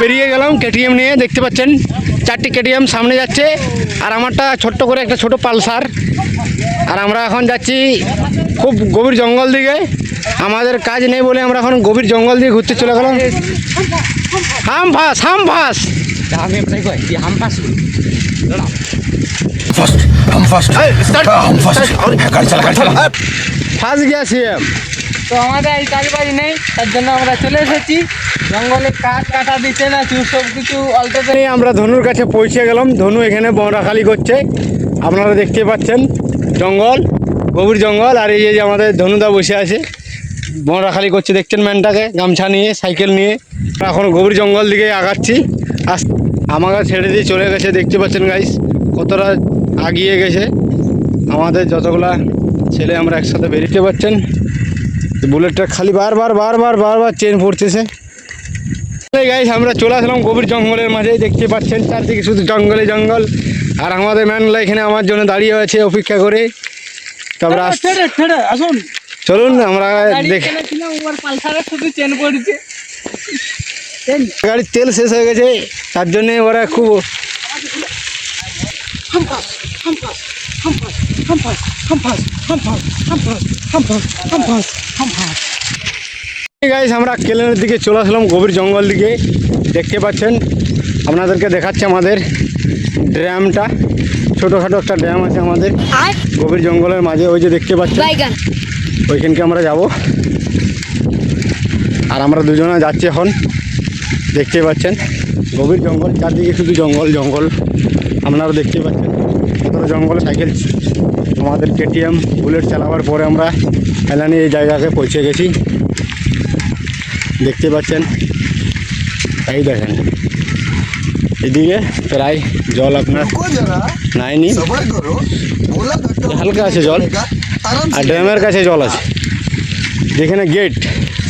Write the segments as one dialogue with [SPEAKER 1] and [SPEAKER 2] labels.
[SPEAKER 1] বেরিয়ে গেলাম কেটিএম নিয়ে দেখতে পাচ্ছেন চারটি কেটিএম সামনে যাচ্ছে আর আমারটা ছোট্ট করে একটা ছোট পালসার। আর আমরা এখন যাচ্ছি খুব গভীর জঙ্গল দিকে। আমাদের কাজ নেই বলে আমরা এখন গভীর জঙ্গল দিয়ে ঘুরতে চলে গেলাম। হাম ফাস হাম ফাস
[SPEAKER 2] ফার্স্ট हम
[SPEAKER 3] তো আমাদের এই কাজ নেই, তার জন্য আমরা চলে এসেছি। জঙ্গলে কাঠ কাটা দিতে না সব কিছু
[SPEAKER 1] অল্প আমরা ধনুর কাছে পৌঁছে গেলাম, ধনু এখানে বনরাখালি করছে। আপনারা দেখতে পাচ্ছেন জঙ্গল, গভীর জঙ্গল, আর এই যে আমাদের ধনুদা বসে আছে। বনরাখালি করছে, দেখছেন ম্যানটাকে? গামছা নিয়ে, সাইকেল নিয়ে। এখন গভীর জঙ্গল দিকে আগাচ্ছি। আস আমাকে ছেড়ে দিয়ে চলে গেছে, দেখতে পাচ্ছেন গাইস কতটা আগিয়ে গেছে। আমাদের যতগুলা ছেলে আমরা একসাথে বেরিতে পারছেন বুলেটটা খালি বারবার বারবার বারবার চেন পড়তেছে। গাইস আমরা চলে আসলাম গভীর জঙ্গলের মাঝে দেখতে পাচ্ছেন চারদিকে শুধু জঙ্গলে জঙ্গল। আর আমাদের ম্যানলা এখানে আমার জন্য দাঁড়িয়ে আছে অপেক্ষা করে। তারপরে
[SPEAKER 3] আসুন।
[SPEAKER 1] চলুন আমরা দেখ। গাড়ির তেল শেষ হয়ে গেছে তার জন্য ওরা খুব গাইস আমরা কেলেনের দিকে চলে আসলাম গভীর জঙ্গল দিকে। দেখতে পাচ্ছেন আপনাদেরকে দেখাচ্ছে আমাদের ড্যামটা। ছোটোখাটো একটা ড্যাম আছে আমাদের। গভীর জঙ্গলের মাঝে ওই যে দেখতে পাচ্ছেন।
[SPEAKER 4] বাইগান।
[SPEAKER 1] ওইখানকে আমরা যাব। আর আমরা দুজনে যাচ্ছি এখন। দেখতে পাচ্ছেন গভীর জঙ্গল চারদিকে শুধু জঙ্গল জঙ্গল। আপনারা দেখতে পাচ্ছেন। ভিতরে জঙ্গলে সাইকেল আমাদের কেটিএম বুলেট চালাবার পরে আমরা এলানি এই জায়গাকে পৌঁছে গেছি। দেখতে পাচ্ছেন তাই দেখেন। এদিকে প্রায় জল আপনার নাইনি। হালকা আছে জল। আর ড্যামের কাছে জল আছে। যেখানে গেট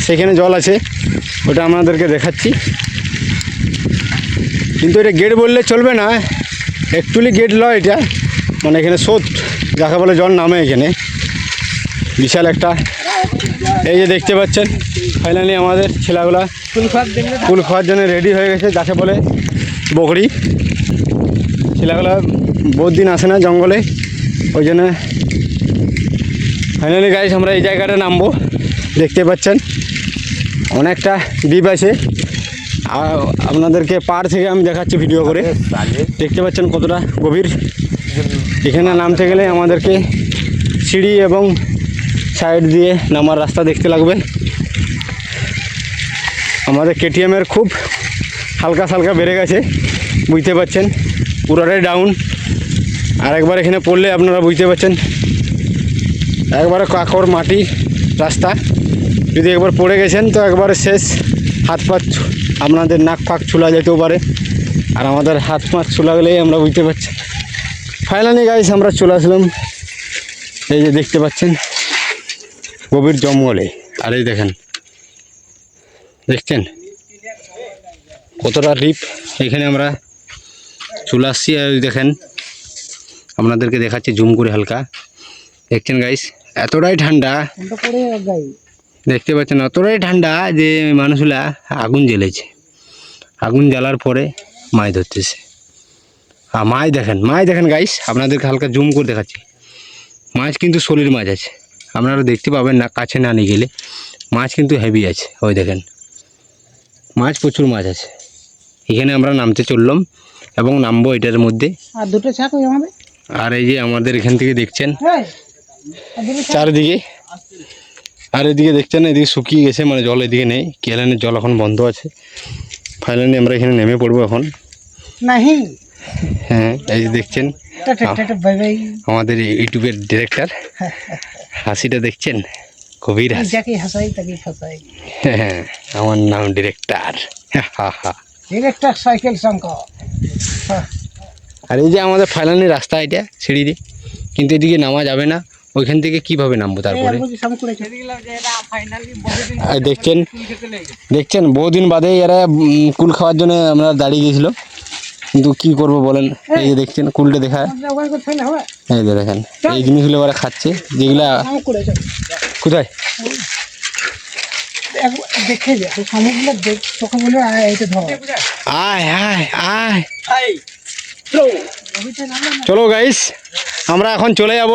[SPEAKER 1] সেখানে জল আছে। ওটা আমাদেরকে দেখাচ্ছি। কিন্তু এটা গেট বললে চলবে না। অ্যাকচুয়ালি গেট লয় এটা। মানে এখানে স্রোত যাকে বলে জল নামে এখানে। বিশাল একটা। এই যে দেখতে পাচ্ছেন ফাইনালি আমাদের ছেলেগুলা
[SPEAKER 3] ফুল
[SPEAKER 1] খাওয়ার জন্য রেডি হয়ে গেছে যাকে বলে বকরি। ছেলাগুলা বহুত দিন আসে না জঙ্গলে ওই জন্য ফাইনালি গাইস আমরা এই জায়গাটা নামবো। দেখতে পাচ্ছেন অনেকটা দ্বীপ আছে। আর আপনাদেরকে পার থেকে আমি দেখাচ্ছি ভিডিও করে। দেখতে পাচ্ছেন কতটা গভীর। এখানে নামতে গেলে আমাদেরকে সিঁড়ি এবং সাইড দিয়ে নামার রাস্তা দেখতে লাগবে। আমাদের কেটিএমের খুব হালকা হালকা বেড়ে গেছে, বুঝতে পাচ্ছেন পুরোটাই ডাউন আর একবার এখানে পড়লে আপনারা বুঝতে পাচ্ছেন একবারে কাকর মাটি রাস্তা। যদি একবার পড়ে গেছেন তো একবারে শেষ। হাত পা আপনাদের নাক ফাঁক ছুলা যেতেও পারে। আর আমাদের হাত পা ছুলা গেলেই আমরা বুঝতে পারছি। ফাইনালি গাইস আমরা চলে আসলাম। এই যে দেখতে পাচ্ছেন, গভীর জঙ্গলে। আর এই দেখেন, দেখছেন? কতটা রিপ এখানে আমরা চলে আসছি। আর দেখেন, আপনাদেরকে দেখাচ্ছি জুম করে হালকা। দেখছেন গাইস এতটাই ঠান্ডা। দেখতে পাচ্ছেন এতটাই ঠান্ডা যে মানুষগুলা আগুন জ্বেলেছে। আগুন জ্বালার পরে মাছ ধরতেছে। আর মাছ দেখেন মাছ দেখেন গাইস আপনাদেরকে হালকা জুম করে দেখাচ্ছি। মাছ কিন্তু শরীর মাছ আছে। আপনারা দেখতে পাবেন না কাছে না নিয়ে গেলে। মাছ কিন্তু হেভি আছে ওই দেখেন। মাছ প্রচুর মাছ আছে। এখানে আমরা নামতে চললাম এবং নামবো এটার মধ্যে।
[SPEAKER 3] আর দুটো ছাক আমাদের
[SPEAKER 1] আর এই যে আমাদের এখান থেকে দেখছেন
[SPEAKER 3] হ্যাঁ
[SPEAKER 1] চারিদিকে। আর এদিকে দেখছেন এদিকে শুকিয়ে গেছে মানে জল এদিকে নেই। কেলানের জল এখন বন্ধ আছে। ফাইনালি আমরা এখানে নেমে পড়ব এখন।
[SPEAKER 3] নাহি।
[SPEAKER 1] হ্যাঁ এই যে দেখছেন? আমাদের ইউটিউবের ডিরেক্টর। হাসিটা দেখছেন? গভীর হাসি।
[SPEAKER 3] যাকে হাসাই তাকে ফাসাই।
[SPEAKER 1] হ্যাঁ আমার নাম ডিরেক্টর। হা হা
[SPEAKER 3] ডিরেক্টর সাইকেল শঙ্কর।
[SPEAKER 1] আর এই যে আমাদের ফাইনালি রাস্তা এটা সিঁড়ি দিয়ে। কিন্তু এদিকে নামা যাবে না। ওইখান থেকে কীভাবে নামবো তারপরে? দেখছেন? দেখছেন বহুদিন বাদে এরা কুল খাওয়ার জন্য আমরা দাঁড়িয়ে গেছিল। কিন্তু কি করব বলেন? এই যে দেখছেন কুলটা দেখা এই যে দেখেন এই জিনিসগুলো ওরা খাচ্ছে যেগুলা কোথায়?
[SPEAKER 3] দেখে যা সামুদ্রিক দেখ তোকে বলে আয়,
[SPEAKER 1] আয় আয় আয়। চলো। গাইস আমরা এখন চলে যাব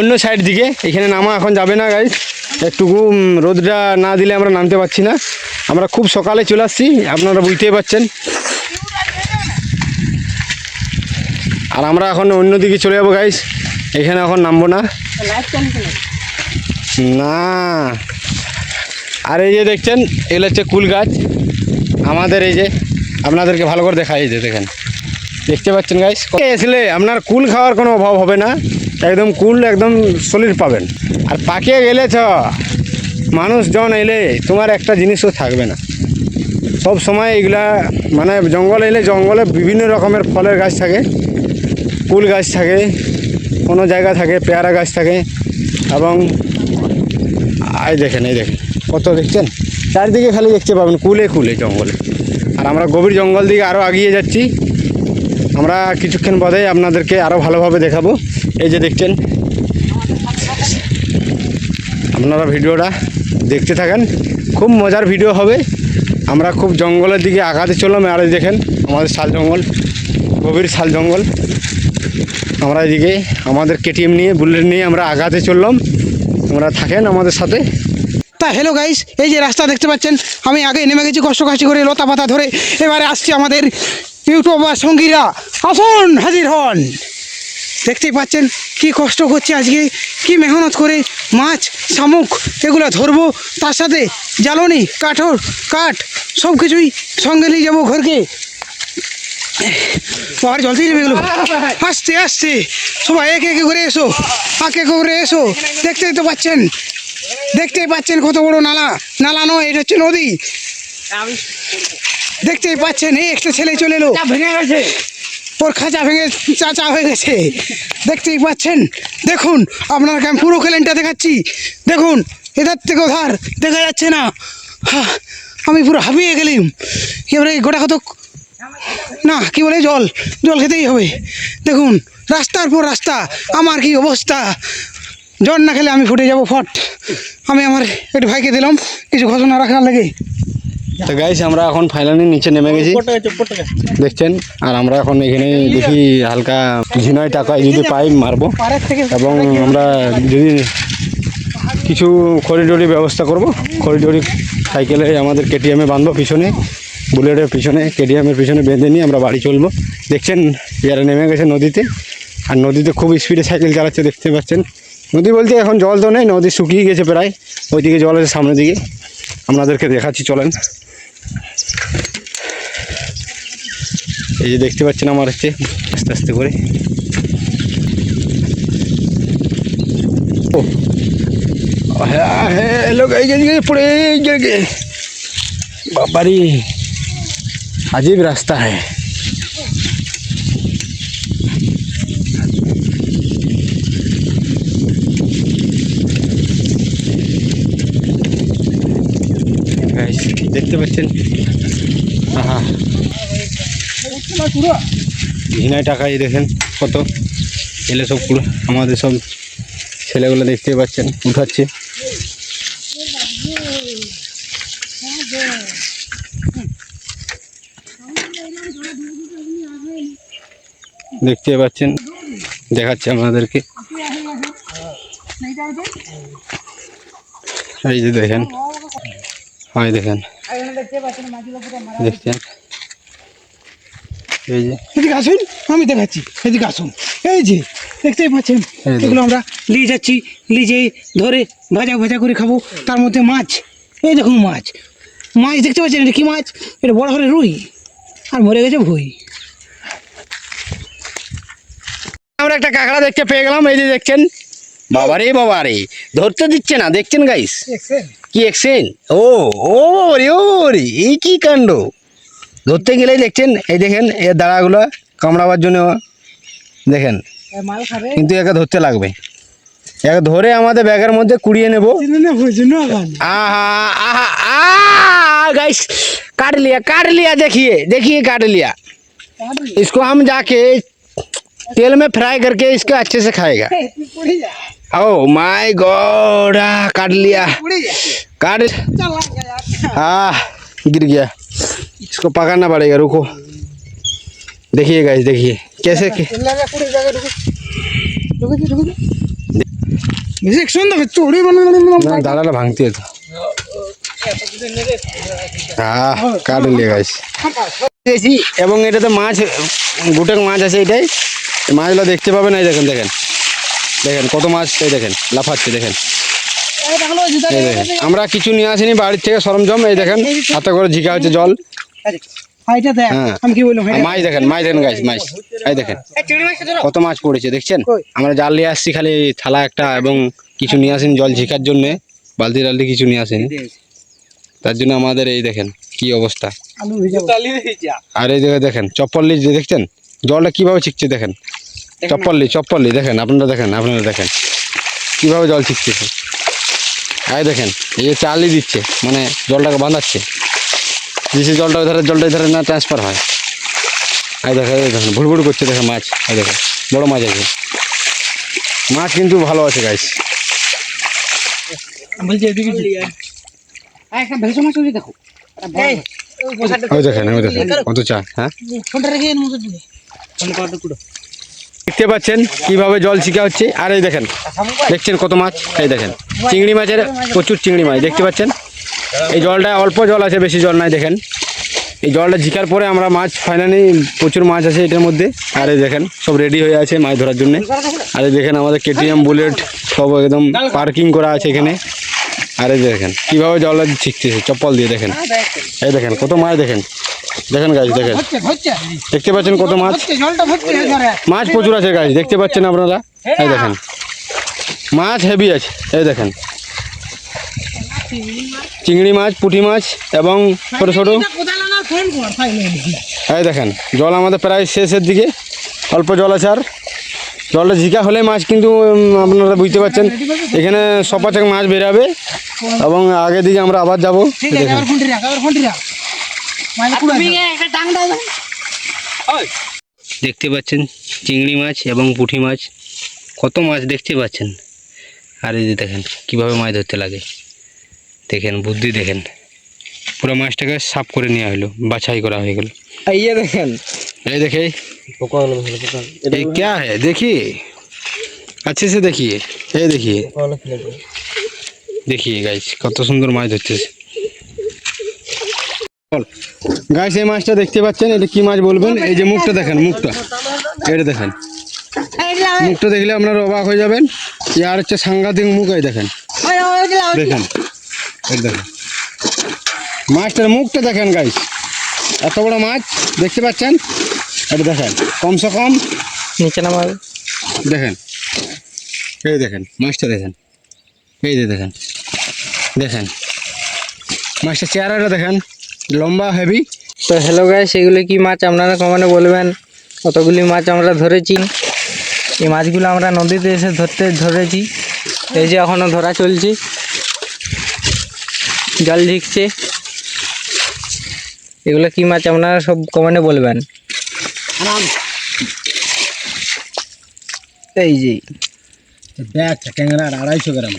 [SPEAKER 1] অন্য সাইড দিকে। এখানে নামা এখন যাবে না গাইস একটুকু রোদটা না দিলে আমরা নামতে পারছি না। আমরা খুব সকালে চলে আসছি আপনারা বুঝতেই পারছেন। আর আমরা এখন অন্য দিকে চলে যাব গাইস এখানে এখন নামবো না। না। আর এই যে দেখছেন, এগুলো হচ্ছে কুল গাছ। আমাদের এই যে, আপনাদেরকে ভালো করে দেখা যে দেখেন। দেখতে পাচ্ছেন গাইস আসলে আপনার কুল খাওয়ার কোনো অভাব হবে না। একদম কুল একদম শরীর পাবেন। আর পাকিয়ে গেলে ছ মানুষজন এলে তোমার একটা জিনিসও থাকবে না। সব সময় এগুলা মানে জঙ্গল এলে জঙ্গলে বিভিন্ন রকমের ফলের গাছ থাকে। কুল গাছ থাকে, কোনো জায়গা থাকে, পেয়ারা গাছ থাকে, এবং এই দেখেন এই দেখেন, কত দেখছেন? চারিদিকে খালি দেখতে পাবেন, কুলে কুলে জঙ্গলে। আর আমরা গভীর জঙ্গল দিকে আরও এগিয়ে যাচ্ছি। আমরা কিছুক্ষণ বাদে আপনাদেরকে আরও ভালোভাবে দেখাবো। এই যে দেখছেন, আপনারা ভিডিওটা দেখতে থাকেন। খুব মজার ভিডিও হবে। আমরা খুব জঙ্গলের দিকে আগাতে চললাম। আর দেখেন, আমাদের শাল জঙ্গল, গভীর শাল জঙ্গল। আমরা এদিকে আমাদের কেটিএম নিয়ে, বুলেট নিয়ে আমরা আগাতে চললাম। তোমরা থাকেন আমাদের সাথে।
[SPEAKER 4] তা হ্যালো গাইস এই যে রাস্তা দেখতে পাচ্ছেন, আমি আগে নেমে গেছি কষ্ট কাশি করে লতা পাতা ধরে, এবারে আসছি আমাদের ইউটিউবার সঙ্গীরা। আসুন, হাজির হন। দেখতেই পাচ্ছেন, কি কষ্ট করছে আজকে, কি মেহনত করে মাছ, শামুক, এগুলো ধরবো, তার সাথে জ্বালনি, কাঠর, কাঠ সব কিছুই সঙ্গে নিয়ে যাব ঘরকে। আর জলদি নেমে গেলো আস্তে আস্তে। সবাই একে একে করে এসো। একে একে করে এসো। দেখতেই তো পাচ্ছেন। দেখতেই পাচ্ছেন কত বড় নালা। নালা নয় এটা হচ্ছে নদী। দেখতেই পাচ্ছেন এই একটা ছেলে চলে এলো। ভেঙে গেছে। ওর খাঁচা ভেঙে চাচা হয়ে গেছে। দেখতেই পাচ্ছেন। দেখুন আপনাকে আমি পুরো খেলেনটা দেখাচ্ছি। দেখুন এধার থেকে ওধার দেখা যাচ্ছে না। আমি পুরো হাবিয়ে গেলাম। এবারে গোটা কত না কি বলে জল জল খেতেই হবে। দেখুন রাস্তার পর রাস্তা আমার কি অবস্থা? জল না খেলে আমি ফুটে যাব ফট। আমি আমার একটু ভাইকে দিলাম কিছু ঘোষণা রাখার লাগে।
[SPEAKER 1] তো গাইস আমরা এখন ফাইনালি নিচে নেমে গেছি। দেখছেন? আর আমরা এখন এখানে দেখি হালকা ঝিনয় টাকা যদি পাই মারবো। এবং আমরা যদি কিছু খড়িডড়ি ব্যবস্থা করব খড়িডড়ি সাইকেলে আমাদের কেটিএমে বাঁধবো পিছনে। বুলেটের পিছনে, কেডিএমের পিছনে বেঁধে নিয়ে আমরা বাড়ি চলবো। দেখছেন ইয়ারা নেমে গেছে নদীতে। আর নদীতে খুব স্পিডে সাইকেল চালাচ্ছে, দেখতে পাচ্ছেন। নদী বলতে এখন জল তো নেই, নদী শুকিয়ে গেছে প্রায়। ওইদিকে জল আছে সামনের দিকে। আপনাদেরকে দেখাচ্ছি, চলেন। এই যে দেখতে পাচ্ছেন আমার হচ্ছে, আস্তে আস্তে করে। ও হ্যাঁ হ্যাঁ লোক এই এদিকে পড়ে গিয়ে গে বাবারি अजीब रास्ता है Guys, দেখতে পাচ্ছেন আহা ঘিনায় টাকা এই দেখেন কত এলে সব পুরো আমাদের সব ছেলেগুলো দেখতে পাচ্ছেন উঠাচ্ছে দেখতে পাচ্ছেন দেখাচ্ছে আপনাদেরকে। এই যে দেখেন হয় দেখেন দেখছেন? এই যে।
[SPEAKER 4] এদিকে আসুন আমি দেখাচ্ছি এদিকে আসুন। এই যে দেখতেই পাচ্ছেন এগুলো আমরা নিয়ে যাচ্ছি লিজে ধরে ভাজা ভাজা করে খাব তার মধ্যে মাছ। এই দেখুন মাছ। মাছ দেখতে পাচ্ছেন এটা কি মাছ? এটা বড় হলে রুই আর মরে গেছে ভুই।
[SPEAKER 1] আমরা একটা কাঁকড়া দেখতে পেয়ে গেলাম এই যে দেখছেন বাবারে বাবারে ধরতে দিচ্ছে না দেখছেন গাইস কি এক্সেন ও ও রে ও রে এই কি কাণ্ড ধরতে গেলেই দেখছেন এই দেখেন এর দাঁড়াগুলো কামড়াবার জন্য দেখেন
[SPEAKER 4] মাল খাবে
[SPEAKER 1] কিন্তু একে ধরতে লাগবে একে ধরে আমাদের ব্যাগের মধ্যে কুড়িয়ে নেব आहा आहा आ गाइस काट लिया काट लिया देखिए देखिए काट लिया इसको हम जाके तेल में फ्राई करके इसको अच्छे से खाएगा ओ माय गॉड काट लिया काट आ गिर गया इसको पकड़ना पड़ेगा रुको देखिए गाइस देखिए कैसे
[SPEAKER 4] দেখ সুন্দর চড়ে মানে
[SPEAKER 1] ना दाड़ा भांगती है तो হ্যাঁ কাট লিয়ে গাইস দিয়েছি এবং এটাতে মাছ গোটেক মাছ আছে এটাই এই মাছগুলো দেখতে পাবেন এই দেখেন দেখেন। দেখেন কত মাছ এই দেখেন লাফাচ্ছে দেখেন। দেখেন আমরা কিছু নিয়ে আসিনি বাড়ির থেকে সরঞ্জাম এই দেখেন হাতে করে ঝিকা হচ্ছে জল। হ্যাঁ। মাছ দেখেন মাছ দেখেন গাইস মাছ। এই দেখেন কত মাছ পড়েছে দেখছেন? আমরা জাল নিয়ে আসছি খালি থালা একটা এবং কিছু নিয়ে আসিনি জল ঝিকার জন্যে। বালতি টালতি কিছু নিয়ে আসিনি। তার জন্য আমাদের এই দেখেন কি অবস্থা। আর এই দেখেন চপ্পল যে দেখছেন জলটা কীভাবে ছিকছে দেখেন। চপ্পল্লি চপ্পল্লি দেখেন আপনারা দেখেন আপনারা দেখেন। কীভাবে জল ছিকতেছে এই দেখেন এই যে চালই দিচ্ছে মানে জলটাকে বাঁধাচ্ছে। যে জলটা ধরে জলটা ধরে না ট্রান্সফার হয়। এই দেখেন দেখেন ভুড়ভুড় করছে দেখেন মাছ এই দেখেন বড় মাছ আছে। মাছ কিন্তু ভালো আছে গাইস
[SPEAKER 3] বলছি এদিকে
[SPEAKER 4] একটা ভেজা মাছ ওই দেখো।
[SPEAKER 1] ওই দেখেন ওই দেখেন কত চা হ্যাঁ?
[SPEAKER 4] ফোনটা রেখে মধ্যে দিলে
[SPEAKER 1] দেখতে পাচ্ছেন কীভাবে জল ছিকা হচ্ছে? আর এই দেখেন, দেখছেন কত মাছ? এই দেখেন, চিংড়ি মাছের প্রচুর চিংড়ি মাছ, দেখতে পাচ্ছেন? এই জলটা অল্প জল আছে, বেশি জল নাই, দেখেন। এই জলটা ঝিকার পরে আমরা মাছ ফাইনালি প্রচুর মাছ আছে এটার মধ্যে। আর এই দেখেন, সব রেডি হয়ে আছে মাছ ধরার জন্য। আর এই দেখেন আমাদের কেটিএম বুলেট সব একদম পার্কিং করা আছে এখানে। আর এই দেখেন কীভাবে জলটা ছিকতেছে চপ্পল দিয়ে দেখেন। এই দেখেন কত মাছ দেখেন। দেখেন গাছ দেখেন। দেখতে পাচ্ছেন কত মাছ?
[SPEAKER 4] হয়ে
[SPEAKER 1] মাছ প্রচুর আছে গাছ দেখতে পাচ্ছেন আপনারা? এই দেখেন। মাছ হেভি আছে এই দেখেন। চিংড়ি মাছ পুঁটি মাছ এবং ছোট ছোট। এই দেখেন জল আমাদের প্রায় শেষের দিকে। অল্প জল আছে আর জলটা ঝিকা হলে মাছ কিন্তু আপনারা বুঝতে পারছেন। এখানে সপাচক মাছ বেরাবে এবং আগে দিকে আমরা আবার যাব। দেখতে পাচ্ছেন চিংড়ি মাছ এবং পুঁটি মাছ। কত মাছ দেখতে পাচ্ছেন? আর এই যে দেখেন কীভাবে মাছ ধরতে লাগে। দেখেন বুদ্ধি দেখেন। পুরো মাছটাকে সাফ করে নেওয়া হলো বাছাই করা হয়ে গেল।
[SPEAKER 3] এই দেখেন।
[SPEAKER 1] এই দেখে। ये क्या है देखिए अच्छे से देखिए ये देखिए देखिए গাইস কত সুন্দর মাছ ধরতেছে গাইস এই মাছটা দেখতে পাচ্ছেন এটা কি মাছ বলবেন এই যে মুখটা দেখেন মুখটা এটা দেখেন মুখটা দেখলে আপনারা অবাক হয়ে যাবেন ইয়ার হচ্ছে সাংঘাতিক মুখ এই দেখেন দেখেন এই দেখেন মাছটার মুখটা দেখেন গাইস এত বড় মাছ দেখতে পাচ্ছেন এটা দেখেন কমসে কম
[SPEAKER 3] নিচে নামাবে
[SPEAKER 1] দেখেন এই দেখেন মাছটা দেখেন এই যে দেখেন দেখেন মাছটা চেহারাটা দেখেন লম্বা হেভি
[SPEAKER 3] তো হ্যালো গায়ে এগুলো কি মাছ? আপনারা কমানে বলবেন কতগুলি মাছ আমরা ধরেছি? এই মাছগুলো আমরা নদীতে এসে ধরতে ধরেছি। এই যে এখনও ধরা চলছে। জল ঝিকছে এগুলো কি মাছ? আপনারা সব কমানে বলবেন। এই যে
[SPEAKER 1] ব্যাগটা ট্যাংরা আড়াইশো গ্রাম।